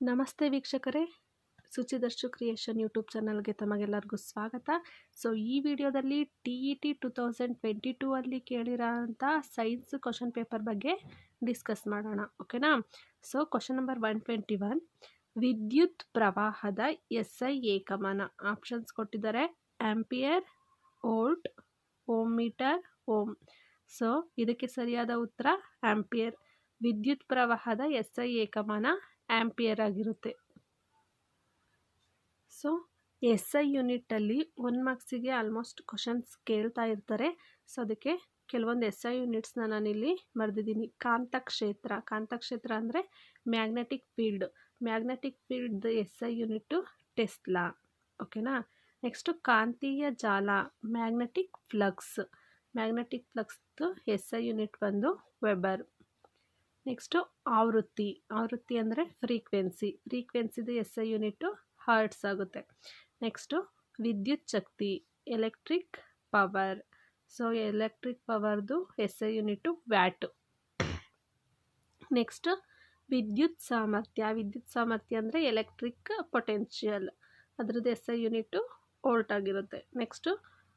ನಮಸ್ತೆ ವೀಕ್ಷಕರೇ. ಶುಚಿದರ್ಶು creation YouTube ಚಾನಲ್ಗೆ ತಮಗೆಲ್ಲರಿಗೂ ಸ್ವಾಗತ. ಸೊ, ಈ ವಿಡಿಯೋದಲ್ಲಿ T E T two thousand twenty two ಅಲ್ಲಿ ಕೇಳಿರೋಂಥ ಸೈನ್ಸ್ ಕ್ವಶನ್ ಪೇಪರ್ ಬಗ್ಗೆ ಡಿಸ್ಕಸ್ ಮಾಡೋಣ, ಓಕೆನಾ? So, question number one twenty one, ವಿದ್ಯುತ್ ಪ್ರವಾಹದ ಎಸ್ ಐ ಏಕಮಾನ. ಆಪ್ಷನ್ಸ್ ಕೊಟ್ಟಿದ್ದಾರೆ, ampere volt ohm metre, ohm. So, ಇದಕ್ಕೆ ಸರಿಯಾದ ಉತ್ತರ, ಆಂಪಿಯರ್. ವಿದ್ಯುತ್ ಪ್ರವಾಹದ ಎಸ್ ಐ ಏಕಮಾನ ಆಂಪಿಯರ್ ಆಗಿರುತ್ತೆ. ಸೊ ಎಸ್ ಐ ಯೂನಿಟಲ್ಲಿ ಒನ್ ಮಾರ್ಕ್ಸಿಗೆ ಆಲ್ಮೋಸ್ಟ್ ಕ್ವಶನ್ಸ್ ಕೇಳ್ತಾ ಇರ್ತಾರೆ. ಸೊ ಅದಕ್ಕೆ ಕೆಲವೊಂದು ಎಸ್ ಐ ಯೂನಿಟ್ಸ್ನ ನಾನಿಲ್ಲಿ ಬರೆದಿದ್ದೀನಿ. ಕಾಂತಕ್ಷೇತ್ರ. ಕಾಂತಕ್ಷೇತ್ರ ಅಂದರೆ magnetic field magnetic field S I unit tesla ಓಕೆನಾ ನೆಕ್ಸ್ಟು ಕಾಂತೀಯ ಜಾಲ. ಮ್ಯಾಗ್ನೆಟಿಕ್ ಫ್ಲಕ್ಸ್ ಮ್ಯಾಗ್ನೆಟಿಕ್ ಫ್ಲಕ್ಸ್ದು ಎಸ್ ಐ ಯೂನಿಟ್ ಬಂದು ವೆಬರ್ ನೆಕ್ಸ್ಟು ಆವೃತ್ತಿ. ಆವೃತ್ತಿ ಅಂದರೆ ಫ್ರೀಕ್ವೆನ್ಸಿ ಫ್ರೀಕ್ವೆನ್ಸಿದು ಎಸ್ ಐ ಯೂನಿಟ್ಟು ಹರ್ಟ್ಸ್ ಆಗುತ್ತೆ. ನೆಕ್ಸ್ಟು ವಿದ್ಯುತ್ ಶಕ್ತಿ. Electric power so electric ಪವರ್ದು S I unit watt next ವಿದ್ಯುತ್ ಸಾಮರ್ಥ್ಯ. ವಿದ್ಯುತ್ ಸಾಮರ್ಥ್ಯ ಅಂದರೆ ಎಲೆಕ್ಟ್ರಿಕ್ ಪೊಟೆನ್ಷಿಯಲ್ ಅದರದ್ದು ಎಸ್ ಐ ಯೂನಿಟ್ಟು ಓಲ್ಟ್ ಆಗಿರುತ್ತೆ. ನೆಕ್ಸ್ಟು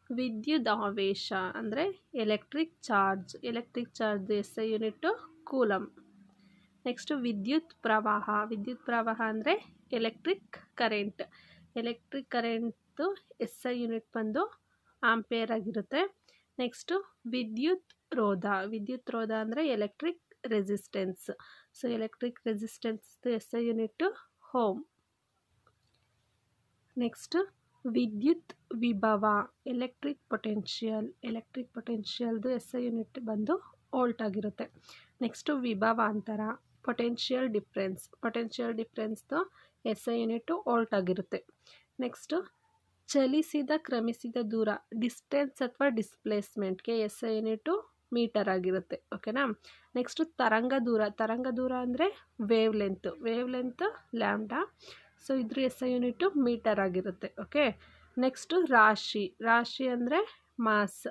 ವಿದ್ಯುತ್ ಆವೇಶ ಅಂದರೆ electric charge electric charge S I unit coulomb next ವಿದ್ಯುತ್ ಪ್ರವಾಹ. ವಿದ್ಯುತ್ ಪ್ರವಾಹ ಅಂದರೆ electric current electric current S I unit ಬಂದು ಆಂಪೇರ್ ಆಗಿರುತ್ತೆ. ನೆಕ್ಸ್ಟು ವಿದ್ಯುತ್ ರೋಧ. ವಿದ್ಯುತ್ ರೋಧ ಅಂದರೆ electric resistance so electric ರೆಸಿಸ್ಟೆನ್ಸ್ದು S I unit ohm next ವಿದ್ಯುತ್ ವಿಭವ. ಎಲೆಕ್ಟ್ರಿಕ್ ಪೊಟೆನ್ಷಿಯಲ್ ಎಲೆಕ್ಟ್ರಿಕ್ ಪೊಟೆನ್ಷಿಯಲ್ದು ಎಸ್ ಐ ಯೂನಿಟ್ ಬಂದು ಓಲ್ಟ್ ಆಗಿರುತ್ತೆ. ನೆಕ್ಸ್ಟು ವಿಭವಾಂತರ. ಪೊಟೆನ್ಷಿಯಲ್ ಡಿಫ್ರೆನ್ಸ್ ಪೊಟೆನ್ಷಿಯಲ್ ಡಿಫ್ರೆನ್ಸ್ದು ಎಸ್ ಐ ಯೂನಿಟ್ಟು ಓಲ್ಟ್ ಆಗಿರುತ್ತೆ. ನೆಕ್ಸ್ಟು ಚಲಿಸಿದ, ಕ್ರಮಿಸಿದ ದೂರ ಡಿಸ್ಟೆನ್ಸ್ ಅಥವಾ ಡಿಸ್ಪ್ಲೇಸ್ಮೆಂಟ್ಗೆ ಎಸ್ ಐ ಯೂನಿಟ್ಟು ಮೀಟರ್ ಆಗಿರುತ್ತೆ. ಓಕೆನಾ ನೆಕ್ಸ್ಟು ತರಂಗ ದೂರ ತರಂಗ ದೂರ ಅಂದರೆ wavelength wavelength lambda so ಇದ್ರ ಎಸ್ ಐ ಯೂನಿಟ್ಟು ಮೀಟರ್ ಆಗಿರುತ್ತೆ. ಓಕೆ ನೆಕ್ಸ್ಟು ರಾಶಿ ರಾಶಿ ಅಂದರೆ mass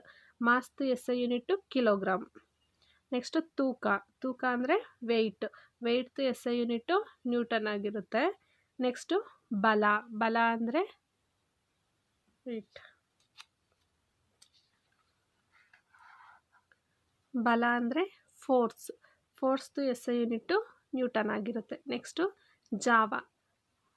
ಮಾಸ್ದು S I unit kilogram next ತೂಕ. ತೂಕ ಅಂದರೆ ವೆಯ್ಟ್ ವೆಯ್ಟ್ದು ಎಸ್ ಐ ಯೂನಿಟ್ಟು ನ್ಯೂಟನ್ ಆಗಿರುತ್ತೆ. ನೆಕ್ಸ್ಟು ಬಲ. ಬಲ ಅಂದರೆ ವೆಯ್ಟ್ ಬಲ ಅಂದರೆ ಫೋರ್ಸ್ ಫೋರ್ಸ್ದು ಎಸ್ ಐ ಯೂನಿಟ್ಟು ನ್ಯೂಟನ್ ಆಗಿರುತ್ತೆ. ನೆಕ್ಸ್ಟು ಜಾವ.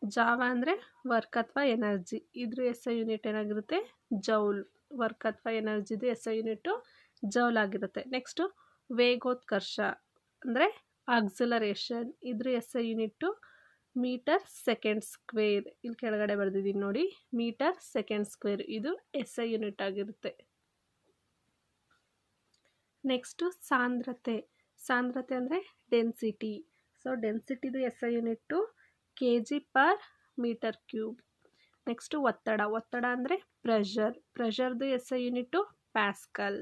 ಜಾವ ಅಂದರೆ ವರ್ಕ್ ಅಥವಾ ಎನರ್ಜಿ. ಇದ್ರ ಎಸ್ ಐ ಯೂನಿಟ್ ಏನಾಗಿರುತ್ತೆ? ಜೌಲ್. ವರ್ಕ್ ಅಥವಾ ಎನರ್ಜಿದು ಎಸ್ ಐ ಯೂನಿಟ್ಟು ಜೌಲ್ ಆಗಿರುತ್ತೆ. ನೆಕ್ಸ್ಟು ವೇಗೋತ್ಕರ್ಷ ಅಂದರೆ ಆಕ್ಸಲರೇಷನ್ ಇದ್ರ S unit metre second square ಇಲ್ಲಿ ಕೆಳಗಡೆ ಬರೆದಿದ್ದೀನಿ ನೋಡಿ. ಮೀಟರ್ ಸೆಕೆಂಡ್ ಸ್ಕ್ವೇರ್ ಇದು ಎಸ್ ಐ ಯೂನಿಟ್ ಆಗಿರುತ್ತೆ. ನೆಕ್ಸ್ಟು ಸಾಂದ್ರತೆ. ಸಾಂದ್ರತೆ ಅಂದರೆ density so ಡೆನ್ಸಿಟಿದು S I unit K G per metre cube next ಒತ್ತಡ. ಒತ್ತಡ ಅಂದರೆ pressure ಪ್ರೆಷರ್ದು S I unit pascal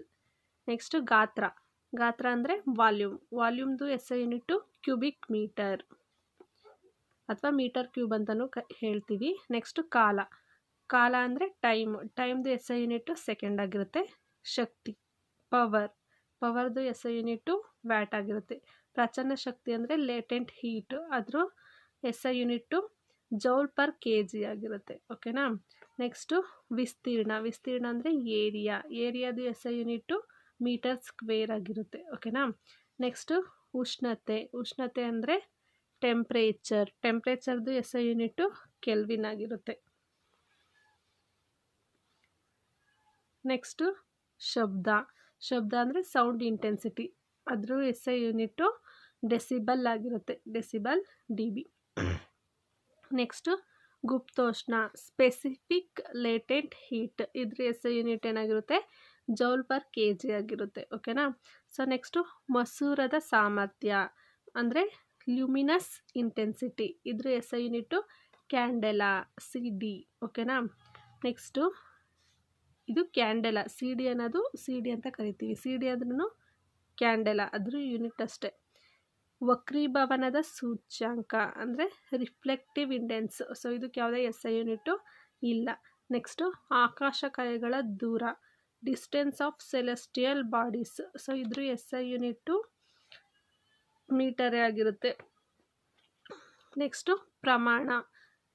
next ಗಾತ್ರ. ಗಾತ್ರ ಅಂದರೆ volume. ವಾಲ್ಯೂಮ್ದು S I unit cubic metre. ಅಥವಾ ಮೀಟರ್ ಕ್ಯೂಬ್ ಅಂತಲೂ ಕ, ಹೇಳ್ತೀವಿ. ನೆಕ್ಸ್ಟು ಕಾಲ. ಕಾಲ ಅಂದರೆ ಟೈಮ್. ಟೈಮ್ದು ಎಸ್ ಐ ಯೂನಿಟ್ಟು ಸೆಕೆಂಡ್ ಆಗಿರುತ್ತೆ. ಶಕ್ತಿ. ಪವರ್. ಪವರ್ದು ಎಸ್ ಐ ಯೂನಿಟ್ಟು ವ್ಯಾಟ್ ಆಗಿರುತ್ತೆ. ಪ್ರಚನ್ನ ಶಕ್ತಿ ಅಂದರೆ ಲೇಟೆಂಟ್ ಹೀಟ್. ಅದ್ರ S I unit joule per K G ಆಗಿರುತ್ತೆ. ಓಕೆನಾ? ನೆಕ್ಸ್ಟು ವಿಸ್ತೀರ್ಣ. ವಿಸ್ತೀರ್ಣ ಅಂದರೆ area. ಏರಿಯಾದು S I unit metre square ಆಗಿರುತ್ತೆ, ಓಕೆನಾ? ನೆಕ್ಸ್ಟು ಉಷ್ಣತೆ. ಉಷ್ಣತೆ ಅಂದರೆ ಟೆಂಪ್ರೇಚರ್. ಟೆಂಪ್ರೇಚರ್ದು ಎಸ್ ಐ ಯೂನಿಟ್ಟು ಕೆಲ್ವಿನ್ ಆಗಿರುತ್ತೆ. ನೆಕ್ಸ್ಟು ಶಬ್ದ. ಶಬ್ದ ಅಂದರೆ ಸೌಂಡ್ ಇಂಟೆನ್ಸಿಟಿ. ಅದ್ರ ಎಸ್ ಐ ಯೂನಿಟ್ಟು ಡೆಸಿಬಲ್ ಆಗಿರುತ್ತೆ. Decibel D B next ಗುಪ್ತೋಷ್ಣ. Specific latent heat. ಇದ್ರ ಎಸ್ ಐ ಯೂನಿಟ್ ಏನಾಗಿರುತ್ತೆ? ಜೌಲ್ ಪರ್ ಕೆ ಜಿ ಆಗಿರುತ್ತೆ, ಓಕೆನಾ? ಸೊ ನೆಕ್ಸ್ಟು ಮಸೂರದ ಸಾಮರ್ಥ್ಯ, ಅಂದರೆ ಲ್ಯೂಮಿನಸ್ ಇಂಟೆನ್ಸಿಟಿ, ಇದ್ರ S I unit candela C D ಓಕೆನಾ? ನೆಕ್ಸ್ಟು ಇದು ಕ್ಯಾಂಡೆಲಾ ಸಿ ಡಿ ಅನ್ನೋದು ಸಿ ಡಿ ಅಂತ ಕರಿತೀವಿ. ಸಿ ಡಿ ಅಂದ್ರೂ ಕ್ಯಾಂಡೆಲಾ, ಅದ್ರ ಯೂನಿಟ್ ಅಷ್ಟೇ. ವಕ್ರೀಭವನದ ಸೂಚ್ಯಾಂಕ, ಅಂದರೆ ರಿಫ್ಲೆಕ್ಟಿವ್ ಇಂಡೆನ್ಸ್, ಸೊ ಇದಕ್ಕೆ ಯಾವುದೇ ಎಸ್ ಐ ಯೂನಿಟ್ಟು ಇಲ್ಲ. ನೆಕ್ಸ್ಟು ಆಕಾಶಕಾಯಗಳ ದೂರ distance of celestial bodies so ಇದ್ರ ಎಸ್ ಐ ಯೂನಿಟ್ಟು ಮೀಟರೇ ಆಗಿರುತ್ತೆ. ನೆಕ್ಸ್ಟು ಪ್ರಮಾಣ.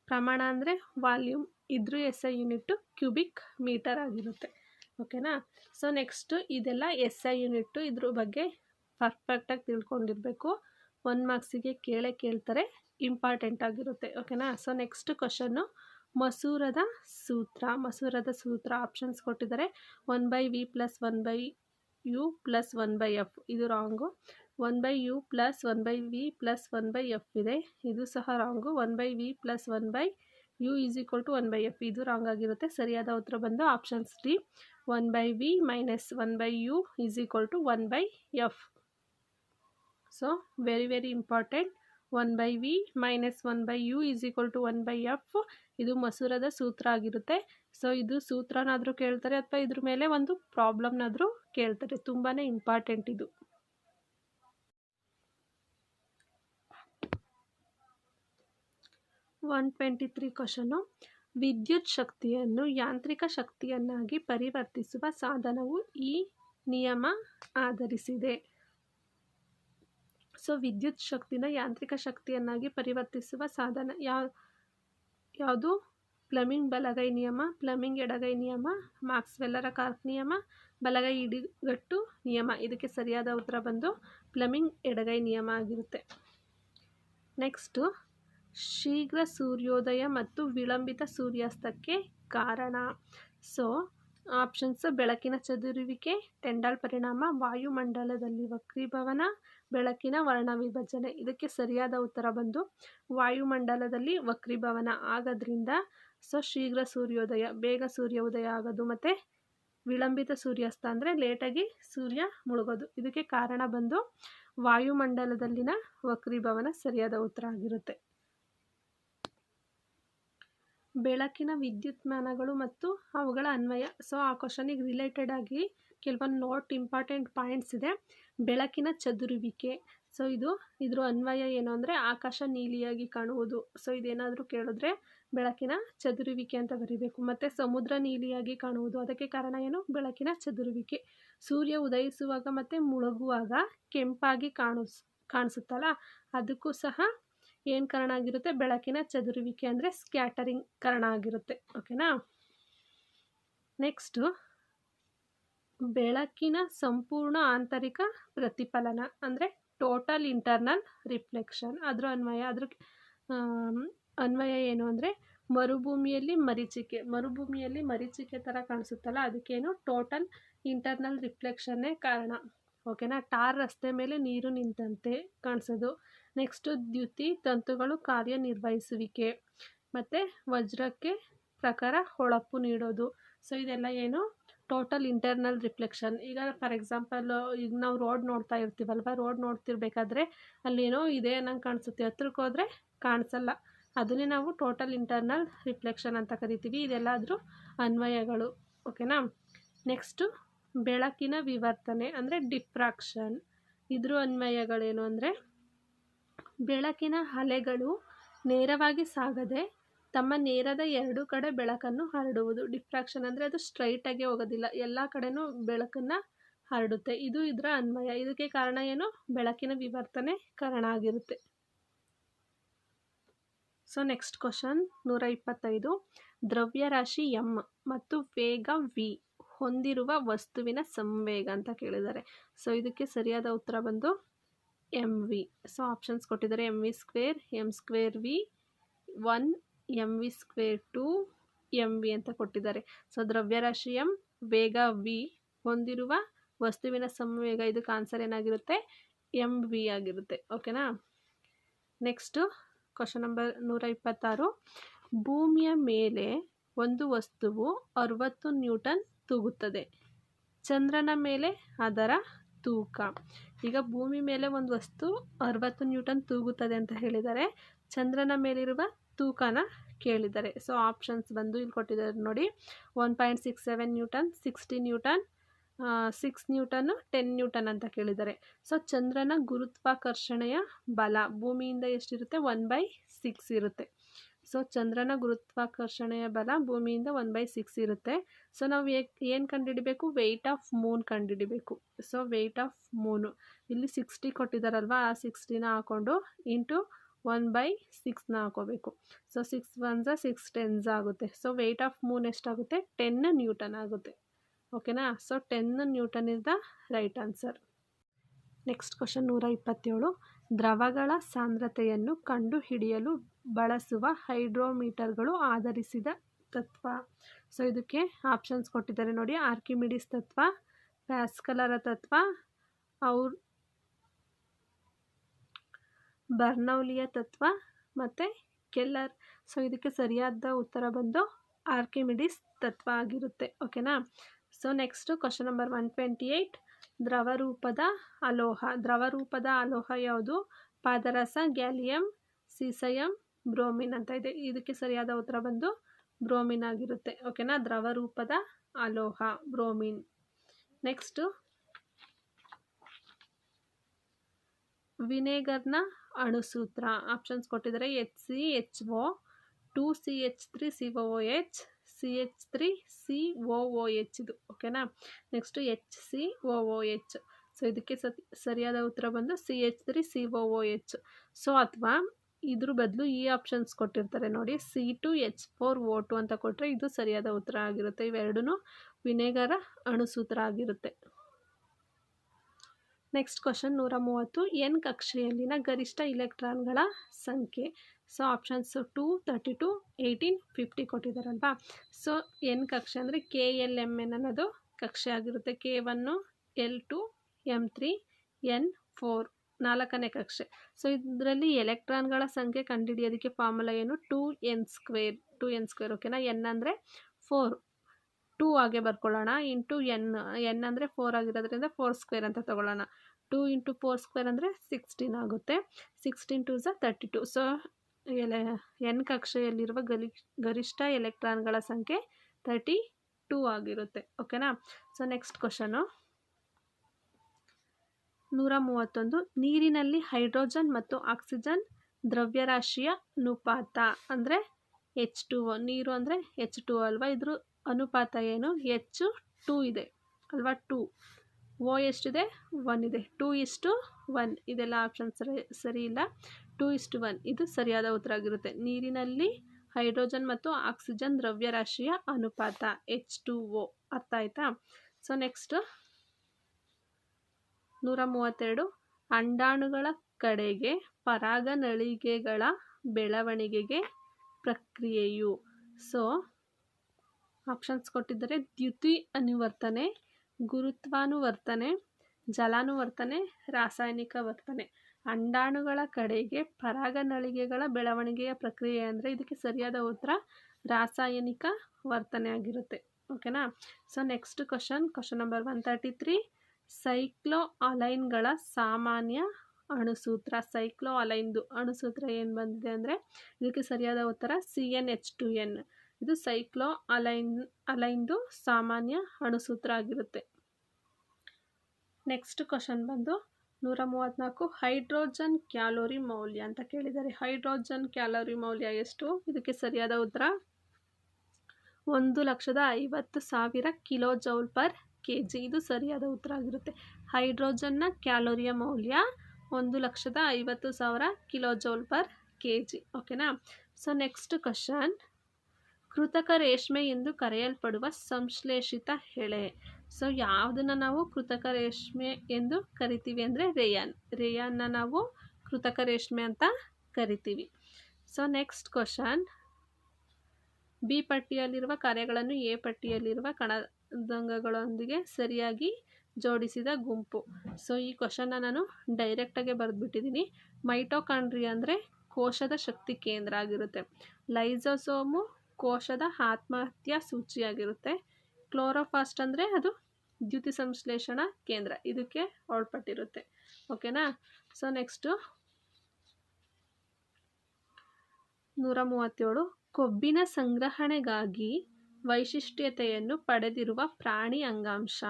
ಪ್ರಮಾಣ ಅಂದರೆ ವಾಲ್ಯೂಮ್ ಇದ್ರೂ S I unit cubic metre ಆಗಿರುತ್ತೆ. ಓಕೆನಾ ಸೊ ನೆಕ್ಸ್ಟು ಇದೆಲ್ಲ ಎಸ್ ಐ ಯೂನಿಟ್ಟು ಇದ್ರ ಬಗ್ಗೆ ಪರ್ಫೆಕ್ಟಾಗಿ ತಿಳ್ಕೊಂಡಿರಬೇಕು. ಒನ್ ಮಾರ್ಕ್ಸಿಗೆ ಕೇಳೇ ಕೇಳ್ತಾರೆ. ಇಂಪಾರ್ಟೆಂಟ್ ಆಗಿರುತ್ತೆ. ಓಕೆನಾ ಸೊ ನೆಕ್ಸ್ಟ್ ಕ್ವಶನ್ನು ಮಸೂರದ ಸೂತ್ರ ಮಸೂರದ ಸೂತ್ರ ಆಪ್ಷನ್ಸ್ ಕೊಟ್ಟಿದ್ದಾರೆ one by V plus one by U plus one by F ಇದು wrong one by U plus one by V plus one by F ಇದೆ ಇದು ಸಹ wrong one by V plus one by U is equal to one by F ಇದು wrong ಆಗಿರುತ್ತೆ ಸರಿಯಾದ ಉತ್ತರ ಬಂದು options D one by V minus one by U is equal to one by F so very very important one by V minus one by U is equal to one by F ಇದು ಮಸೂರದ ಸೂತ್ರ ಆಗಿರುತ್ತೆ. So ಇದು ಸೂತ್ರನಾದರೂ ಕೇಳ್ತಾರೆ ಅಥವಾ ಇದ್ರ ಮೇಲೆ ಒಂದು ಪ್ರಾಬ್ಲಮ್ನಾದರೂ ಕೇಳ್ತಾರೆ. ತುಂಬಾ ಇಂಪಾರ್ಟೆಂಟ್ ಇದು. ಒನ್ ಟ್ವೆಂಟಿ ತ್ರೀ ಕ್ವಶನು ವಿದ್ಯುತ್ ಶಕ್ತಿಯನ್ನು ಯಾಂತ್ರಿಕ ಶಕ್ತಿಯನ್ನಾಗಿ ಪರಿವರ್ತಿಸುವ ಸಾಧನವು ಈ ನಿಯಮ ಆಧರಿಸಿದೆ. ಸೊ ವಿದ್ಯುತ್ ಶಕ್ತಿನ ಯಾಂತ್ರಿಕ ಶಕ್ತಿಯನ್ನಾಗಿ ಪರಿವರ್ತಿಸುವ ಸಾಧನ. ಯಾವ ಯಾವುದು? ಪ್ಲಮಿಂಗ್ ಬಲಗೈ ನಿಯಮ, ಪ್ಲಮಿಂಗ್ ಎಡಗೈ ನಿಯಮ ಮಾರ್ಕ್ಸ್ವೆಲ್ಲರ ಕಾರ್ಕ್ ನಿಯಮ, ಬಲಗೈ ಇಡಿಗಟ್ಟು ನಿಯಮ. ಇದಕ್ಕೆ ಸರಿಯಾದ ಉತ್ತರ ಬಂದು ಪ್ಲಮಿಂಗ್ ಎಡಗೈ ನಿಯಮ ಆಗಿರುತ್ತೆ. ನೆಕ್ಸ್ಟು, ಶೀಘ್ರ ಸೂರ್ಯೋದಯ ಮತ್ತು ವಿಳಂಬಿತ ಸೂರ್ಯಾಸ್ತಕ್ಕೆ ಕಾರಣ. ಸೊ, ಆಪ್ಷನ್ಸ್, ಬೆಳಕಿನ ಚದುರುವಿಕೆ ಟೆಂಡಾಲ್ ಪರಿಣಾಮ, ವಾಯುಮಂಡಲದಲ್ಲಿ ವಕ್ರೀಭವನ ಬೆಳಕಿನ ವರ್ಣ ವಿಭಜನೆ ಇದಕ್ಕೆ ಸರಿಯಾದ ಉತ್ತರ ಬಂದು, ವಾಯುಮಂಡಲದಲ್ಲಿ ವಕ್ರೀಭವನ ಆಗೋದ್ರಿಂದ ಸೊ ಶೀಘ್ರ ಸೂರ್ಯೋದಯ, ಬೇಗ ಸೂರ್ಯ ಉದಯ ಆಗೋದು ಮತ್ತು ವಿಳಂಬಿತ ಸೂರ್ಯಾಸ್ತ ಅಂದರೆ ಲೇಟಾಗಿ ಸೂರ್ಯ ಮುಳುಗೋದು. ಇದಕ್ಕೆ ಕಾರಣ ಬಂದು, ವಾಯುಮಂಡಲದಲ್ಲಿನ ವಕ್ರೀಭವನ ಸರಿಯಾದ ಉತ್ತರ ಆಗಿರುತ್ತೆ. ಬೆಳಕಿನ ವಿದ್ಯುತ್ಮಾನಗಳು ಮತ್ತು ಅವುಗಳ ಅನ್ವಯ. ಸೊ, ಆ ಕ್ವಶನಿಗೆ ರಿಲೇಟೆಡ್ ಆಗಿ ಕೆಲವೊಂದು ನೋಟ್ ಇಂಪಾರ್ಟೆಂಟ್ ಪಾಯಿಂಟ್ಸ್ ಇದೆ. ಬೆಳಕಿನ ಚದುರುವಿಕೆ. ಸೊ ಇದು ಇದ್ರ ಅನ್ವಯ ಏನು ಅಂದರೆ ಆಕಾಶ ನೀಲಿಯಾಗಿ ಕಾಣುವುದು. ಸೊ ಇದೇನಾದರೂ ಕೇಳಿದ್ರೆ ಬೆಳಕಿನ ಚದುರುವಿಕೆ ಅಂತ ಬರೀಬೇಕು. ಮತ್ತು ಸಮುದ್ರ ನೀಲಿಯಾಗಿ ಕಾಣುವುದು. ಅದಕ್ಕೆ ಕಾರಣ ಏನು? ಬೆಳಕಿನ ಚದುರುವಿಕೆ. ಸೂರ್ಯ ಉದಯಿಸುವಾಗ ಮತ್ತು ಮುಳುಗುವಾಗ ಕೆಂಪಾಗಿ ಕಾಣಿಸ್, ಕಾಣಿಸುತ್ತಲ್ಲ? ಅದಕ್ಕೂ ಸಹ ಏನು ಕಾರಣ ಆಗಿರುತ್ತೆ? ಬೆಳಕಿನ ಚದುರುವಿಕೆ ಅಂದರೆ ಸ್ಕ್ಯಾಟರಿಂಗ್ ಕಾರಣ ಆಗಿರುತ್ತೆ. ಓಕೆನಾ ನೆಕ್ಸ್ಟು ಬೆಳಕಿನ ಸಂಪೂರ್ಣ ಆಂತರಿಕ ಪ್ರತಿಫಲನ, ಅಂದರೆ ಟೋಟಲ್ ಇಂಟರ್ನಲ್ ರಿಫ್ಲೆಕ್ಷನ್ ಅದರ ಅನ್ವಯ, ಅದ್ರ ಅನ್ವಯ ಏನು ಅಂದರೆ ಮರುಭೂಮಿಯಲ್ಲಿ ಮರೀಚಿಕೆ. ಮರುಭೂಮಿಯಲ್ಲಿ ಮರೀಚಿಕೆ ಥರ ಕಾಣಿಸುತ್ತಲ್ಲ, ಅದಕ್ಕೇನು ಟೋಟಲ್ ಇಂಟರ್ನಲ್ ರಿಫ್ಲೆಕ್ಷನ್ನೇ ಕಾರಣ. ಓಕೆನಾ ಟಾರ್ ರಸ್ತೆ ಮೇಲೆ ನೀರು ನಿಂತಂತೆ ಕಾಣಿಸೋದು. ನೆಕ್ಸ್ಟು ದ್ಯುತಿ, ತಂತುಗಳು ಕಾರ್ಯನಿರ್ವಹಿಸುವಿಕೆ. ಮತ್ತು ವಜ್ರಕ್ಕೆ ಪ್ರಕಾರ ಹೊಳಪು ನೀಡೋದು. ಸೊ ಇದೆಲ್ಲ ಏನು? ಟೋಟಲ್ ಇಂಟರ್ನಲ್ ರಿಫ್ಲೆಕ್ಷನ್ ಈಗ ಫಾರ್ ಎಕ್ಸಾಂಪಲ್ ಈಗ ನಾವು ರೋಡ್ ನೋಡ್ತಾ ಇರ್ತೀವಲ್ವ? ರೋಡ್ ನೋಡ್ತಿರ್ಬೇಕಾದ್ರೆ ಅಲ್ಲೇನೋ ಇದೆ ಅನ್ನಂಗೆ ಕಾಣಿಸುತ್ತೆ. ಹತ್ರಕ್ಕೆ ಹೋದರೆ ಕಾಣಿಸಲ್ಲ. ಅದನ್ನೇ ನಾವು ಟೋಟಲ್ ಇಂಟರ್ನಲ್ ರಿಫ್ಲೆಕ್ಷನ್ ಅಂತ ಕರಿತೀವಿ. ಇದೆಲ್ಲಾದರೂ ಅನ್ವಯಗಳು. ಓಕೆನಾ? ನೆಕ್ಸ್ಟು ಬೆಳಕಿನ ವಿವರ್ತನೆ ಅಂದರೆ ಡಿಫ್ರಾಕ್ಷನ್ ಇದ್ರ ಅನ್ವಯಗಳೇನು ಅಂದರೆ ಬೆಳಕಿನ ಅಲೆಗಳು ನೇರವಾಗಿ ಸಾಗದೆ ತಮ್ಮ ನೇರದ ಎರಡು ಕಡೆ ಬೆಳಕನ್ನು ಹರಡುವುದು. ಡಿಫ್ರಾಕ್ಷನ್ ಅಂದರೆ ಅದು ಸ್ಟ್ರೈಟಾಗಿ ಹೋಗೋದಿಲ್ಲ. ಎಲ್ಲ ಕಡೆನೂ ಬೆಳಕನ್ನು ಹರಡುತ್ತೆ. ಇದು ಇದರ ಅನ್ವಯ. ಇದಕ್ಕೆ ಕಾರಣ ಏನು? ಬೆಳಕಿನ ವಿವರ್ತನೆ ಕಾರಣ ಆಗಿರುತ್ತೆ. ಸೊ ನೆಕ್ಸ್ಟ್ ಕ್ವಶನ್ ನೂರ ಇಪ್ಪತ್ತೈದು. ದ್ರವ್ಯರಾಶಿ ಎಂ ಮತ್ತು ವೇಗ ವಿ ಹೊಂದಿರುವ ವಸ್ತುವಿನ ಸಂವೇಗ ಅಂತ ಕೇಳಿದ್ದಾರೆ. ಸೊ ಇದಕ್ಕೆ ಸರಿಯಾದ ಉತ್ತರ ಬಂದು ಎಂ ವಿ ಸೊ ಆಪ್ಷನ್ಸ್ ಕೊಟ್ಟಿದ್ದಾರೆ. M V square M square V one M V square two M V ಅಂತ ಕೊಟ್ಟಿದ್ದಾರೆ. ಸೊ ದ್ರವ್ಯರಾಶಿ ಎಂ ವೇಗ ವಿ ಹೊಂದಿರುವ ವಸ್ತುವಿನ ಸಂವೇಗ ಇದಕ್ಕೆ ಆನ್ಸರ್ ಏನಾಗಿರುತ್ತೆ? ಎಂ ವಿ ಆಗಿರುತ್ತೆ. ಓಕೆನಾ ನೆಕ್ಸ್ಟು ಕ್ವಶನ್ ನಂಬರ್ ನೂರ ಇಪ್ಪತ್ತಾರು ಭೂಮಿಯ ಮೇಲೆ ಒಂದು ವಸ್ತುವು ಅರವತ್ತು ನ್ಯೂಟನ್ ತೂಗುತ್ತದೆ. ಚಂದ್ರನ ಮೇಲೆ ಅದರ ತೂಕ. ಈಗ ಭೂಮಿ ಮೇಲೆ ಒಂದು ವಸ್ತು ಅರವತ್ತು ನ್ಯೂಟನ್ ತೂಗುತ್ತದೆ ಅಂತ ಹೇಳಿದ್ದಾರೆ ಚಂದ್ರನ ಮೇಲಿರುವ ತೂಕನ ಕೇಳಿದ್ದಾರೆ. ಸೊ ಆಪ್ಷನ್ಸ್ ಬಂದು ಇಲ್ಲಿ ಕೊಟ್ಟಿದ್ದಾರೆ ನೋಡಿ. One point six seven newton sixty newton six newton ten newton ಅಂತ ಕೇಳಿದ್ದಾರೆ. ಸೊ ಚಂದ್ರನ ಗುರುತ್ವಾಕರ್ಷಣೆಯ ಬಲ ಭೂಮಿಯಿಂದ ಎಷ್ಟಿರುತ್ತೆ? ಒನ್ ಬೈ ಸಿಕ್ಸ್ ಇರುತ್ತೆ. ಸೊ ಚಂದ್ರನ ಗುರುತ್ವಾಕರ್ಷಣೆಯ ಬಲ ಭೂಮಿಯಿಂದ ಒನ್ ಬೈ ಸಿಕ್ಸ್ ಇರುತ್ತೆ. ಸೊ ನಾವು ಏನು ಕಂಡುಹಿಡಬೇಕು ವೆಯ್ಟ್ ಆಫ್ ಮೂನ್ ಕಂಡುಹಿಡಿಬೇಕು ಸೊ ವೆಯ್ಟ್ ಆಫ್ ಮೂನು ಇಲ್ಲಿ ಸಿಕ್ಸ್ಟಿ ಕೊಟ್ಟಿದ್ದಾರಲ್ವ? ಆ ಸಿಕ್ಸ್ಟಿನ ಹಾಕ್ಕೊಂಡು ಇಂಟು ಒನ್ ಬೈ ಸಿಕ್ಸ್ನ ಹಾಕೋಬೇಕು. So six ones six tens ಆಗುತ್ತೆ. ಸೊ ವೆಯ್ಟ್ ಆಫ್ ಮೂನ್ ಎಷ್ಟಾಗುತ್ತೆ? ಟೆನ್ ನ್ಯೂಟನ್ ಆಗುತ್ತೆ. ಓಕೆನಾ so ten newton is the right answer next question ನೂರ ಇಪ್ಪತ್ತೇಳು. ದ್ರವಗಳ ಸಾಂದ್ರತೆಯನ್ನು ಕಂಡುಹಿಡಿಯಲು ಬಳಸುವ ಹೈಡ್ರೋಮೀಟರ್ಗಳು ಆಧರಿಸಿದ ತತ್ವ. ಸೊ ಇದಕ್ಕೆ ಆಪ್ಷನ್ಸ್ ಕೊಟ್ಟಿದ್ದಾರೆ ನೋಡಿ. ಆರ್ಕಿಮಿಡಿಸ್ ತತ್ವ ಪ್ಯಾಸ್ಕಲರ ತತ್ವ ಅವ್ರ ಬರ್ನೌಲಿಯ ತತ್ವ ಮತ್ತು ಕೆಲ್ಲರ್. ಸೊ ಇದಕ್ಕೆ ಸರಿಯಾದ ಉತ್ತರ ಬಂದು ಆರ್ಕಿಮಿಡಿಸ್ ತತ್ವ ಆಗಿರುತ್ತೆ. ಓಕೆನಾ so next question number one twenty eight ದ್ರವರೂಪದ ಅಲೋಹ. ದ್ರವರೂಪದ ಅಲೋಹ ಯಾವುದು? ಪಾದರಸ, ಗ್ಯಾಲಿಯಂ, ಸೀಸಯಂ, ಬ್ರೋಮಿನ್ ಅಂತ ಇದೆ. ಇದಕ್ಕೆ ಸರಿಯಾದ ಉತ್ತರ ಬಂದು ಬ್ರೋಮಿನ್ ಆಗಿರುತ್ತೆ. ಓಕೆನಾ ದ್ರವರೂಪದ ಅಲೋಹ, ಬ್ರೋಮಿನ್. ನೆಕ್ಸ್ಟು ವಿನೇಗರ್ನ ಅಣುಸೂತ್ರ ಆಪ್ಷನ್ಸ್ ಕೊಟ್ಟಿದ್ದಾರೆ. H C H O two C H three C O H C H three C O O H ಇದು ಓಕೆನಾ next H C O O H so ಇದಕ್ಕೆ ಸತ್, ಸರಿಯಾದ ಉತ್ತರ ಬಂದು C H three C O O H so ಅಥವಾ ಇದ್ರ ಬದಲು ಈ ಆಪ್ಷನ್ಸ್ ಕೊಟ್ಟಿರ್ತಾರೆ ನೋಡಿ. C two H four O two ಅಂತ ಕೊಟ್ಟರೆ ಇದು ಸರಿಯಾದ ಉತ್ತರ ಆಗಿರುತ್ತೆ. ಇವೆರಡೂ ವಿನೆಗರ ಅಣುಸೂತ್ರ ಆಗಿರುತ್ತೆ. ನೆಕ್ಸ್ಟ್ ಕ್ವಶನ್ ನೂರ ಮೂವತ್ತು ಎನ್ ಕಕ್ಷೆಯಲ್ಲಿನ ಗರಿಷ್ಠ ಇಲೆಕ್ಟ್ರಾನ್ಗಳ ಸಂಖ್ಯೆ? So options two thirty two eighteen fifty ಕೊಟ್ಟಿದ್ದಾರಲ್ವಾ? So N ಕಕ್ಷೆ ಅಂದರೆ ಕೆ ಎಲ್ ಎಂ ಎನ್ ಅನ್ನೋದು ಕಕ್ಷೆ ಆಗಿರುತ್ತೆ. K one L two M three N four ನಾಲ್ಕನೇ ಕಕ್ಷೆ. ಸೊ ಇದರಲ್ಲಿ ಎಲೆಕ್ಟ್ರಾನ್ಗಳ ಸಂಖ್ಯೆ ಕಂಡುಹಿಡಿಯೋದಕ್ಕೆ ಫಾರ್ಮುಲಾ ಏನು? Two N square two N square ಓಕೆನಾ ಎನ್ ಅಂದರೆ ಫೋರ್ ಟೂ ಹಾಗೆ ಬರ್ಕೊಳ್ಳೋಣ. ಇಂಟು ಎನ್ ಎನ್ ಅಂದರೆ ಫೋರ್ ಆಗಿರೋದ್ರಿಂದ ಫೋರ್ ಸ್ಕ್ವೇರ್ ಅಂತ ತೊಗೊಳ್ಳೋಣ. ಟೂ ಇಂಟು ಫೋರ್ ಸ್ಕ್ವೇರ್ ಅಂದರೆ ಸಿಕ್ಸ್ಟೀನ್ ಆಗುತ್ತೆ. ಸಿಕ್ಸ್ಟೀನ್ ಟು ಝ ತರ್ಟಿ ಟು. ಸೊ, ಎಲೆ, ಎನ್ ಕಕ್ಷೆಯಲ್ಲಿರುವ ಗಲಿ, ಗರಿಷ್ಠ ಎಲೆಕ್ಟ್ರಾನ್ಗಳ ಸಂಖ್ಯೆ ತರ್ಟಿ ಟೂ ಆಗಿರುತ್ತೆ. ಓಕೆನಾ? So, next question. ನೂರ ಮೂವತ್ತೊಂದು. ನೀರಿನಲ್ಲಿ ಹೈಡ್ರೋಜನ್ ಮತ್ತು ಆಕ್ಸಿಜನ್ ದ್ರವ್ಯರಾಶಿಯ ಅನುಪಾತ ಅಂದರೆ ಎಚ್ ಟು ನೀರು ಅಂದರೆ ಎಚ್ ಟು ಅಲ್ವಾ? ಇದ್ರ ಅನುಪಾತ ಏನು? ಹೆಚ್ಚು ಟೂ ಇದೆ. ಅಲ್ವಾ? ಟೂ. ಓ ಎಷ್ಟಿದೆ? ಒನ್ ಇದೆ. ಟೂ ಇಷ್ಟು ಒನ್. ಇದೆಲ್ಲ ಆಪ್ಷನ್ ಸರಿ ಸರಿ ಇಲ್ಲ. ಟೂ ಇಷ್ಟು ಒನ್. ಇದು ಸರಿಯಾದ ಉತ್ತರ ಆಗಿರುತ್ತೆ. ನೀರಿನಲ್ಲಿ ಹೈಡ್ರೋಜನ್ ಮತ್ತು ಆಕ್ಸಿಜನ್ ದ್ರವ್ಯರಾಶಿಯ ಅನುಪಾತ. H two O. ಅರ್ಥ ಆಯ್ತಾ? ಸೊ ನೆಕ್ಸ್ಟ್ ನೂರ ಮೂವತ್ತೆರಡು ಅಂಡಾಣುಗಳ ಕಡೆಗೆ ಪರಾಗ ನಳಿಗೆಗಳ ಬೆಳವಣಿಗೆಗೆ ಪ್ರಕ್ರಿಯೆಯು. ಸೊ ಆಪ್ಷನ್ಸ್ ಕೊಟ್ಟಿದ್ದಾರೆ. ದ್ಯುತಿ ಅನುವರ್ತನೆ, ಗುರುತ್ವಾನುವರ್ತನೆ, ಜಲಾನುವರ್ತನೆ, ರಾಸಾಯನಿಕ ವರ್ತನೆ. ಅಂಡಾಣುಗಳ ಕಡೆಗೆ ಪರಾಗನಳಿಗೆಗಳ ಬೆಳವಣಿಗೆಯ ಪ್ರಕ್ರಿಯೆ ಅಂದರೆ ಇದಕ್ಕೆ ಸರಿಯಾದ ಉತ್ತರ ರಾಸಾಯನಿಕ ವರ್ತನೆ ಆಗಿರುತ್ತೆ. ಓಕೆನಾ so next question question number one thirty three cyclo ಅಲೈನ್ಗಳ ಸಾಮಾನ್ಯ ಅಣುಸೂತ್ರ. ಸೈಕ್ಲೋ ಅಲೈನ್ದು ಅಣುಸೂತ್ರ ಏನು ಬಂದಿದೆ ಅಂದರೆ ಇದಕ್ಕೆ ಸರಿಯಾದ ಉತ್ತರ C N H two N ಇದು ಸೈಕ್ಲೋ ಅಲೈನ್, ಅಲೈನ್ದು ಸಾಮಾನ್ಯ ಅಣುಸೂತ್ರ ಆಗಿರುತ್ತೆ. ನೆಕ್ಸ್ಟ್ ಕ್ವಶನ್ ಬಂದು ನೂರ ಮೂವತ್ತ್ನಾಲ್ಕು ಹೈಡ್ರೋಜನ್ ಕ್ಯಾಲೋರಿ ಮೌಲ್ಯ ಅಂತ ಕೇಳಿದ್ದಾರೆ. ಹೈಡ್ರೋಜನ್ ಕ್ಯಾಲೋರಿ ಮೌಲ್ಯ ಎಷ್ಟು? ಇದಕ್ಕೆ ಸರಿಯಾದ ಉತ್ತರ? ಒಂದು ಲಕ್ಷದ ಐವತ್ತು ಸಾವಿರ kilo joule per K G ಇದು ಸರಿಯಾದ ಉತ್ತರ ಆಗಿರುತ್ತೆ. ಹೈಡ್ರೋಜನ್ನ ಕ್ಯಾಲೋರಿಯ ಮೌಲ್ಯ ಒಂದು ಲಕ್ಷದ ಐವತ್ತು ಸಾವಿರ kilo joule per K G ಓಕೆನಾ? ಸೊ ನೆಕ್ಸ್ಟ್ ಕ್ವಶನ್ ಕೃತಕ ರೇಷ್ಮೆ ಎಂದು ಕರೆಯಲ್ಪಡುವ ಸಂಶ್ಲೇಷಿತ ಎಳೆ. ಸೊ ಯಾವುದನ್ನು ನಾವು ಕೃತಕ ರೇಷ್ಮೆ ಎಂದು ಕರಿತೀವಿ ಅಂದರೆ ರೇಯಾನ್. ರೇಯಾನ್ನ ನಾವು ಕೃತಕ ರೇಷ್ಮೆ ಅಂತ ಕರಿತೀವಿ. ಸೊ ನೆಕ್ಸ್ಟ್ ಕ್ವಶನ್ ಬಿ ಪಟ್ಟಿಯಲ್ಲಿರುವ ಕಾರ್ಯಗಳನ್ನು ಎ ಪಟ್ಟಿಯಲ್ಲಿರುವ ಕಣದಂಗಗಳೊಂದಿಗೆ ಸರಿಯಾಗಿ ಜೋಡಿಸಿದ ಗುಂಪು. ಸೊ ಈ ಕ್ವಶನ್ನ ನಾನು ಡೈರೆಕ್ಟಾಗೆ ಬರೆದ್ಬಿಟ್ಟಿದ್ದೀನಿ ಮೈಟೋಕಾಂಡ್ರಿ ಅಂದರೆ ಕೋಶದ ಶಕ್ತಿ ಕೇಂದ್ರ ಆಗಿರುತ್ತೆ. ಲೈಸೋಸೋಮು ಕೋಶದ ಆತ್ಮಹತ್ಯಾ ಸೂಚಿಯಾಗಿರುತ್ತೆ. ಕ್ಲೋರೋಫಾಸ್ಟ್ ಅಂದರೆ ಅದು ದ್ಯುತಿ ಸಂಶ್ಲೇಷಣಾ ಕೇಂದ್ರ. ಇದಕ್ಕೆ ಒಳಪಟ್ಟಿರುತ್ತೆ. ಓಕೆನಾ ಸೊ ನೆಕ್ಸ್ಟು ನೂರ ಮೂವತ್ತೇಳು. ಕೊಬ್ಬಿನ ಸಂಗ್ರಹಣೆಗಾಗಿ ವೈಶಿಷ್ಟ್ಯತೆಯನ್ನು ಪಡೆದಿರುವ ಪ್ರಾಣಿ ಅಂಗಾಂಶ.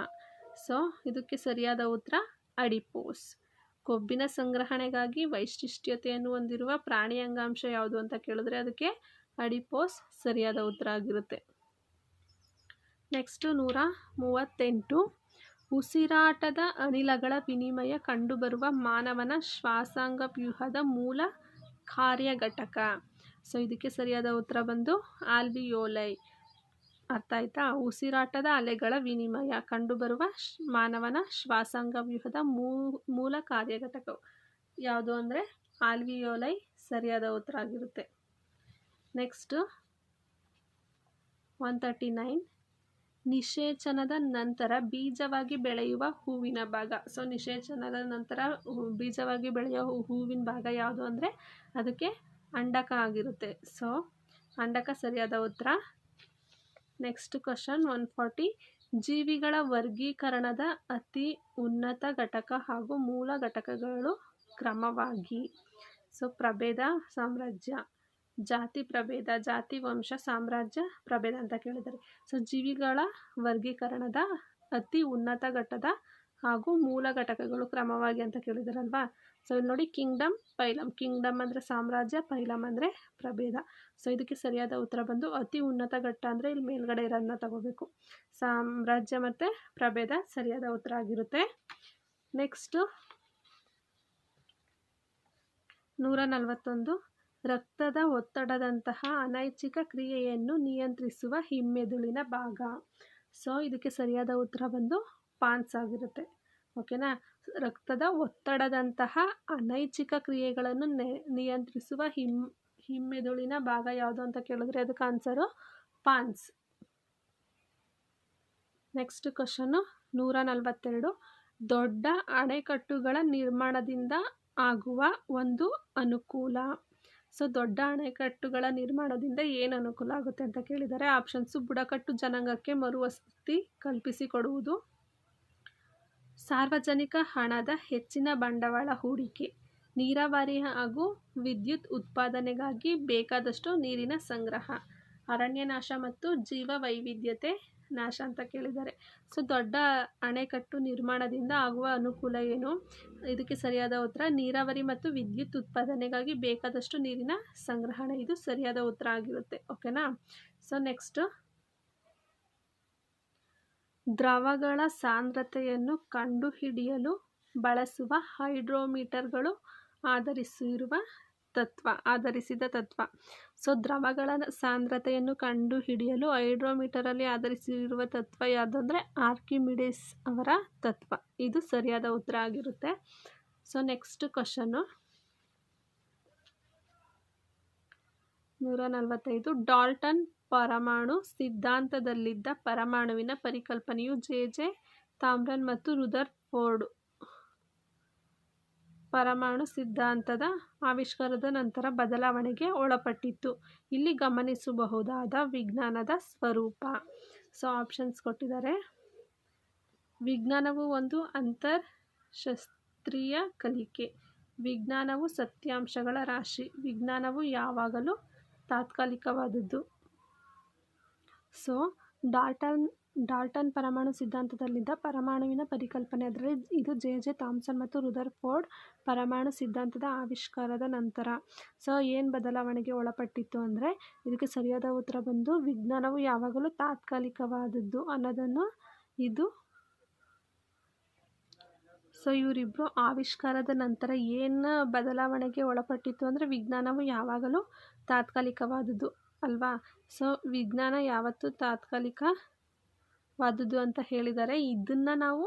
ಸೊ ಇದಕ್ಕೆ ಸರಿಯಾದ ಉತ್ತರ, ಅಡಿಪೋಸ್. ಕೊಬ್ಬಿನ ಸಂಗ್ರಹಣೆಗಾಗಿ ವೈಶಿಷ್ಟ್ಯತೆಯನ್ನು ಹೊಂದಿರುವ ಪ್ರಾಣಿ ಅಂಗಾಂಶ ಯಾವುದು ಅಂತ ಕೇಳಿದ್ರೆ ಅದಕ್ಕೆ ಅಡಿಪೋಸ್ ಸರಿಯಾದ ಉತ್ತರ ಆಗಿರುತ್ತೆ. ನೆಕ್ಸ್ಟು ನೂರ ಮೂವತ್ತೆಂಟು. ಉಸಿರಾಟದ ಅನಿಲಗಳ ವಿನಿಮಯ ಕಂಡುಬರುವ ಮಾನವನ ಶ್ವಾಸಾಂಗ ವ್ಯೂಹದ ಮೂಲ ಕಾರ್ಯ ಘಟಕ ಸೊ ಇದಕ್ಕೆ ಸರಿಯಾದ ಉತ್ತರ ಬಂದು ಆಲ್ವಿಯೋಲೈ. ಅರ್ಥ ಆಯ್ತಾ? ಉಸಿರಾಟದ ಅಲೆಗಳ ವಿನಿಮಯ ಕಂಡುಬರುವ ಮಾನವನ ಶ್ವಾಸಾಂಗ ವ್ಯೂಹದ ಮೂಲ ಕಾರ್ಯಘಟಕ ಯಾವುದು ಅಂದರೆ ಆಲ್ವಿಯೋಲೈ ಸರಿಯಾದ ಉತ್ತರ ಆಗಿರುತ್ತೆ. ನೆಕ್ಸ್ಟು ಒನ್ ತರ್ಟಿ ನೈನ್ ನಿಷೇಚನದ ನಂತರ ಬೀಜವಾಗಿ ಬೆಳೆಯುವ ಹೂವಿನ ಭಾಗ. ಸೊ ನಿಷೇಚನದ ನಂತರ ಬೀಜವಾಗಿ ಬೆಳೆಯುವ ಹೂವಿನ ಭಾಗ ಯಾವುದು ಅಂದರೆ ಅದಕ್ಕೆ ಅಂಡಕ ಆಗಿರುತ್ತೆ. ಸೊ ಅಂಡಕ ಸರಿಯಾದ ಉತ್ತರ? ನೆಕ್ಸ್ಟ್ ಕ್ವಶನ್ ಒನ್ ಫಾರ್ಟಿ ಜೀವಿಗಳ ವರ್ಗೀಕರಣದ ಅತಿ ಉನ್ನತ ಘಟಕ ಹಾಗೂ ಮೂಲ ಘಟಕಗಳು ಕ್ರಮವಾಗಿ. ಸೊ ಪ್ರಭೇದ ಸಾಮ್ರಾಜ್ಯ. ಜಾತಿ ಪ್ರಭೇದ, ಜಾತಿ ವಂಶ, ಸಾಮ್ರಾಜ್ಯ ಪ್ರಭೇದ ಅಂತ ಕೇಳಿದ್ದಾರೆ. ಸೊ ಜೀವಿಗಳ ವರ್ಗೀಕರಣದ ಅತಿ ಉನ್ನತ ಘಟ್ಟದ ಹಾಗೂ ಮೂಲ ಘಟಕಗಳು ಕ್ರಮವಾಗಿ ಅಂತ ಕೇಳಿದಾರಲ್ವಾ ಸೊ ಇಲ್ಲಿ ನೋಡಿ ಕಿಂಗ್ಡಮ್, ಪೈಲಮ್. ಕಿಂಗ್ಡಮ್ ಅಂದರೆ ಸಾಮ್ರಾಜ್ಯ, ಪೈಲಮ್ ಅಂದರೆ ಪ್ರಭೇದ. ಸೊ ಇದಕ್ಕೆ ಸರಿಯಾದ ಉತ್ತರ ಬಂದು ಅತಿ ಉನ್ನತ ಘಟ್ಟ ಅಂದರೆ ಇಲ್ಲಿ ಮೇಲ್ಗಡೆ ಇರೋದನ್ನ ತಗೋಬೇಕು. ಸಾಮ್ರಾಜ್ಯ ಮತ್ತು ಪ್ರಭೇದ ಸರಿಯಾದ ಉತ್ತರ ಆಗಿರುತ್ತೆ. ನೆಕ್ಸ್ಟು ನೂರ ನಲವತ್ತೊಂದು ರಕ್ತದ ಒತ್ತಡದಂತಹ ಅನೈಚ್ಛಿಕ ಕ್ರಿಯೆಯನ್ನು ನಿಯಂತ್ರಿಸುವ ಹಿಮ್ಮೆದುಳಿನ ಭಾಗ. ಸೊ ಇದಕ್ಕೆ ಸರಿಯಾದ ಉತ್ತರ ಬಂದು ಪಾನ್ಸ್ ಆಗಿರುತ್ತೆ. ಓಕೆನಾ ರಕ್ತದ ಒತ್ತಡದಂತಹ ಅನೈಚ್ಛಿಕ ಕ್ರಿಯೆಗಳನ್ನು ನಿಯಂತ್ರಿಸುವ ಹಿಮ್, ಹಿಮ್ಮೆದುಳಿನ ಭಾಗ ಯಾವುದು ಅಂತ ಕೇಳಿದ್ರೆ ಅದಕ್ಕೆ ಆನ್ಸರು ಪಾನ್ಸ್. ನೆಕ್ಸ್ಟ್ ಕ್ವಶನ್ನು ನೂರ ನಲವತ್ತೆರಡು. ದೊಡ್ಡ ಅಣೆಕಟ್ಟುಗಳ ನಿರ್ಮಾಣದಿಂದ ಆಗುವ ಒಂದು ಅನುಕೂಲ. ಸೊ ದೊಡ್ಡ ಅಣೆಕಟ್ಟುಗಳ ನಿರ್ಮಾಣದಿಂದ ಏನು ಅನುಕೂಲ ಆಗುತ್ತೆ ಅಂತ ಕೇಳಿದರೆ ಆಪ್ಷನ್ಸು ಬುಡಕಟ್ಟು ಜನಾಂಗಕ್ಕೆ ಮರುವಸತಿ ಕಲ್ಪಿಸಿಕೊಡುವುದು. ಸಾರ್ವಜನಿಕ ಹಣದ ಹೆಚ್ಚಿನ ಬಂಡವಾಳ ಹೂಡಿಕೆ, ನೀರಾವರಿ ಹಾಗೂ ವಿದ್ಯುತ್ ಉತ್ಪಾದನೆಗಾಗಿ ಬೇಕಾದಷ್ಟು ನೀರಿನ ಸಂಗ್ರಹ, ಅರಣ್ಯನಾಶ ಮತ್ತು ಜೀವ ವೈವಿಧ್ಯತೆ ನಾಶ ಅಂತ ಕೇಳಿದ್ದಾರೆ. ಸೊ, ದೊಡ್ಡ ಅಣೆಕಟ್ಟು ನಿರ್ಮಾಣದಿಂದ ಆಗುವ ಅನುಕೂಲ ಏನು? ಇದಕ್ಕೆ ಸರಿಯಾದ ಉತ್ತರ, ನೀರಾವರಿ ಮತ್ತು ವಿದ್ಯುತ್ ಉತ್ಪಾದನೆಗಾಗಿ ಬೇಕಾದಷ್ಟು ನೀರಿನ ಸಂಗ್ರಹಣೆ. ಇದು ಸರಿಯಾದ ಉತ್ತರ ಆಗಿರುತ್ತೆ. ಓಕೆನಾ? So, next. ದ್ರವಗಳ ಸಾಂದ್ರತೆಯನ್ನು ಕಂಡುಹಿಡಿಯಲು ಬಳಸುವ ಹೈಡ್ರೋಮೀಟರ್ಗಳು ಆಧರಿಸಿರುವ ತತ್ವ, ಆಧರಿಸಿದ ತತ್ವ. ಸೊ, ದ್ರವಗಳ ಸಾಂದ್ರತೆಯನ್ನು ಕಂಡುಹಿಡಿಯಲು ಹೈಡ್ರೋಮೀಟರಲ್ಲಿ ಆಧರಿಸಿರುವ ತತ್ವ ಯಾವುದು ಅಂದರೆ ಆರ್ಕಿಮಿಡಿಸ್ ಅವರ ತತ್ವ. ಇದು ಸರಿಯಾದ ಉತ್ತರ ಆಗಿರುತ್ತೆ. ಸೊ ನೆಕ್ಸ್ಟ್ ಕ್ವಶನ್ನು ನೂರ ನಲವತ್ತೈದು ಡಾಲ್ಟನ್ ಪರಮಾಣು ಸಿದ್ಧಾಂತದಲ್ಲಿದ್ದ ಪರಮಾಣುವಿನ ಪರಿಕಲ್ಪನೆಯು ಜೆ ಜೆ ತಾಮ್ರನ್ ಮತ್ತು ರುದರ್ ಫೋರ್ಡ್ ಪರಮಾಣು ಸಿದ್ಧಾಂತದ ಆವಿಷ್ಕಾರದ ನಂತರ ಬದಲಾವಣೆಗೆ ಒಳಪಟ್ಟಿತ್ತು. ಇಲ್ಲಿ ಗಮನಿಸಬಹುದಾದ ವಿಜ್ಞಾನದ ಸ್ವರೂಪ. ಸೊ ಆಪ್ಷನ್ಸ್ ಕೊಟ್ಟಿದ್ದಾರೆ. ವಿಜ್ಞಾನವು ಒಂದು ಅಂತರ್ ಶಾಸ್ತ್ರೀಯ ಕಲಿಕೆ. ವಿಜ್ಞಾನವು ಸತ್ಯಾಂಶಗಳ ರಾಶಿ. ವಿಜ್ಞಾನವು ಯಾವಾಗಲೂ ತಾತ್ಕಾಲಿಕವಾದದ್ದು. ಸೊ ಡಾಲ್ಟನ್ ಡಾಲ್ಟನ್ ಪರಮಾಣು ಸಿದ್ಧಾಂತದಲ್ಲಿದ್ದ ಪರಮಾಣುವಿನ ಪರಿಕಲ್ಪನೆ. ಅದರಲ್ಲಿ ಇದು ಜೆ ಜೆ ಥಾಮ್ಸನ್ ಮತ್ತು ರುದರ್ ಫೋರ್ಡ್ ಪರಮಾಣು ಸಿದ್ಧಾಂತದ ಆವಿಷ್ಕಾರದ ನಂತರ. ಸೊ, ಏನು ಬದಲಾವಣೆಗೆ ಒಳಪಟ್ಟಿತ್ತು ಅಂದರೆ, ಇದಕ್ಕೆ ಸರಿಯಾದ ಉತ್ತರ ಬಂದು ವಿಜ್ಞಾನವು ಯಾವಾಗಲೂ ತಾತ್ಕಾಲಿಕವಾದದ್ದು ಅನ್ನೋದನ್ನು ಇದು ಸೊ ಇವರಿಬ್ಬರು ಆವಿಷ್ಕಾರದ ನಂತರ ಏನು ಬದಲಾವಣೆಗೆ ಒಳಪಟ್ಟಿತ್ತು ಅಂದರೆ, ವಿಜ್ಞಾನವು ಯಾವಾಗಲೂ ತಾತ್ಕಾಲಿಕವಾದದ್ದು ಅಲ್ವಾ? ಸೊ, ವಿಜ್ಞಾನ ಯಾವತ್ತೂ ತಾತ್ಕಾಲಿಕವಾದದ್ದು ಅಂತ ಹೇಳಿದ್ದಾರೆ ಇದನ್ನು ನಾವು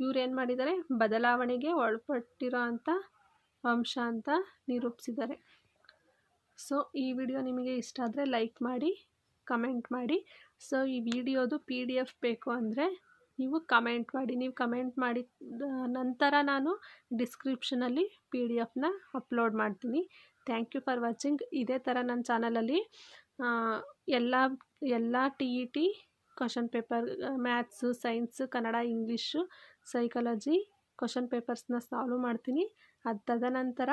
ಇವ್ರು ಏನು ಮಾಡಿದ್ದಾರೆ ಬದಲಾವಣೆಗೆ ಒಳಪಟ್ಟಿರೋ ಅಂಥ ಅಂಶ ಅಂತ ನಿರೂಪಿಸಿದ್ದಾರೆ. ಸೊ ಈ ವಿಡಿಯೋ ನಿಮಗೆ ಇಷ್ಟ ಆದರೆ ಲೈಕ್ ಮಾಡಿ ಕಮೆಂಟ್ ಮಾಡಿ. ಸೊ ಈ ವಿಡಿಯೋದು ಪಿ ಡಿ ಎಫ್ ಬೇಕು ಅಂದರೆ ನೀವು ಕಮೆಂಟ್ ಮಾಡಿ. ನೀವು ಕಮೆಂಟ್ ಮಾಡಿದ ನಂತರ ನಾನು ಡಿಸ್ಕ್ರಿಪ್ಷನಲ್ಲಿ ಪಿ ಡಿ ಎಫ್ನ ಅಪ್ಲೋಡ್ ಮಾಡ್ತೀನಿ. ಥ್ಯಾಂಕ್ ಯು ಫಾರ್ ವಾಚಿಂಗ್ ಇದೇ ಥರ ನನ್ನ ಚಾನಲಲ್ಲಿ ಎಲ್ಲ ಎಲ್ಲ T E T question paper maths, science, Kannada, English, psychology question ಪೇಪರ್ಸ್ನ solve ಮಾಡ್ತೀನಿ. ಅದು ತದನಂತರ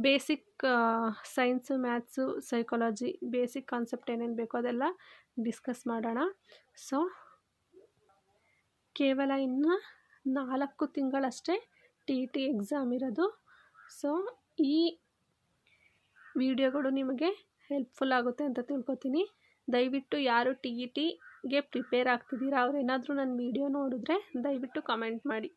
basic science, maths, psychology basic concept ಏನೇನು ಬೇಕೋ ಅದೆಲ್ಲ ಡಿಸ್ಕಸ್ ಮಾಡೋಣ. ಸೊ, ಕೇವಲ ಇನ್ನು ನಾಲ್ಕು ತಿಂಗಳಷ್ಟೇ ಟಿ ಇ ಟಿ ಎಕ್ಸಾಮ್ ಇರೋದು. ಸೊ, ಈ ವಿಡಿಯೋಗಳು ನಿಮಗೆ ಹೆಲ್ಪ್ಫುಲ್ ಆಗುತ್ತೆ ಅಂತ ತಿಳ್ಕೊತೀನಿ. ದಯವಿಟ್ಟು ಯಾರು ಟಿ ಇ ಟಿಗೆ ಪ್ರಿಪೇರ್ ಆಗ್ತಿದ್ದೀರಾ ಅವರೇನಾದರೂ ನನ್ನ ವಿಡಿಯೋ ನೋಡಿದ್ರೆ ದಯವಿಟ್ಟು ಕಮೆಂಟ್ ಮಾಡಿ.